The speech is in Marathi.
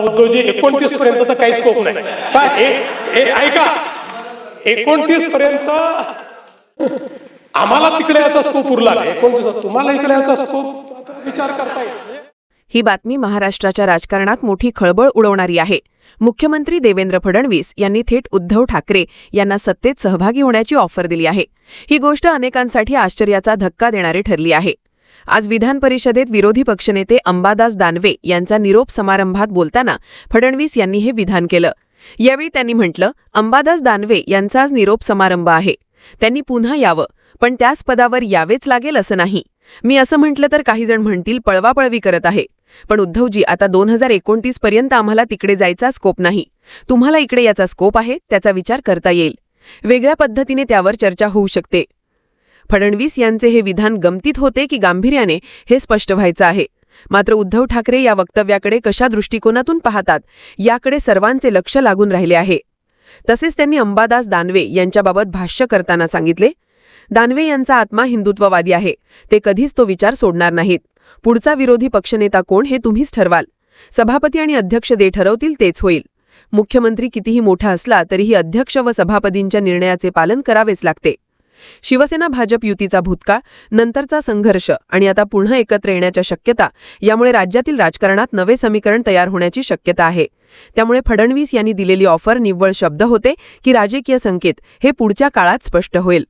उद्धवजी एकोणतीस पर्यंत तर काही स्कोप नाही. पहा, ऐका. एकोणतीस पर्यंत आम्हाला तिकडे याचा स्कोप उरला एकोणतीस तुम्हाला इकडे याचा स्कोप विचार करता येईल. ही बातमी महाराष्ट्राच्या राजकारणात मोठी खळबळ उडवणारी आहे. मुख्यमंत्री देवेंद्र फडणवीस यांनी थेट उद्धव ठाकरे यांना सत्तेत सहभागी होण्याची ऑफर दिली आहे. ही गोष्ट अनेकांसाठी आश्चर्याचा धक्का देणारी ठरली आहे. आज विधान परिषदेत विरोधी पक्षनेते अंबादास दानवे यांचा निरोप समारंभात बोलताना फडणवीस यांनी हे विधान केलं. यावेळी त्यांनी म्हटलं अंबादास दानवे यांचा आज निरोप समारंभ आहे. त्यांनी पुन्हा यावं पण त्याच पदावर यावेच लागेल असं नाही. मी असं म्हटलं तर काही जण म्हणतील पळवापळवी करत आहे. पण उद्धवजी आता दोन हजार एकोणतीस पर्यंत आम्हाला तिकडे जायचा स्कोप नाही. तुम्हाला इकडे याचा स्कोप आहे त्याचा विचार करता येईल. वेगळ्या पद्धतीने त्यावर चर्चा होऊ शकते. फडणवीस यांचे हे विधान गमतीत होते की गांभीर्याने हे स्पष्ट व्हायचं आहे. मात्र उद्धव ठाकरे या वक्तव्याकडे कशा दृष्टिकोनातून पाहतात याकडे सर्वांचे लक्ष लागून राहिले आहे. तसेच त्यांनी अंबादास दानवे यांच्याबाबत भाष्य करताना सांगितले दानवे यांचा आत्मा हिंदुत्ववादी आहे ते कधीच तो विचार सोडणार नाहीत. पुढचा विरोधी पक्षनेता कोण हे तुम्हीच ठरवाल. सभापती आणि अध्यक्ष जे ठरवतील तेच होईल. मुख्यमंत्री कितीही मोठा असला तरीही अध्यक्ष व सभापतींच्या निर्णयाचे पालन करावेच लागते. शिवसेना भाजप युतीचा भूतकाळ नंतरचा संघर्ष आणि आता पुन्हा एकत्र येण्याच्या शक्यता यामुळे राज्यातील राजकारणात नवे समीकरण तयार होण्याची शक्यता आहे. त्यामुळे फडणवीस यांनी दिलेली ऑफर निव्वळ शब्द होते की राजकीय संकेत हे पुढच्या काळात स्पष्ट होईल.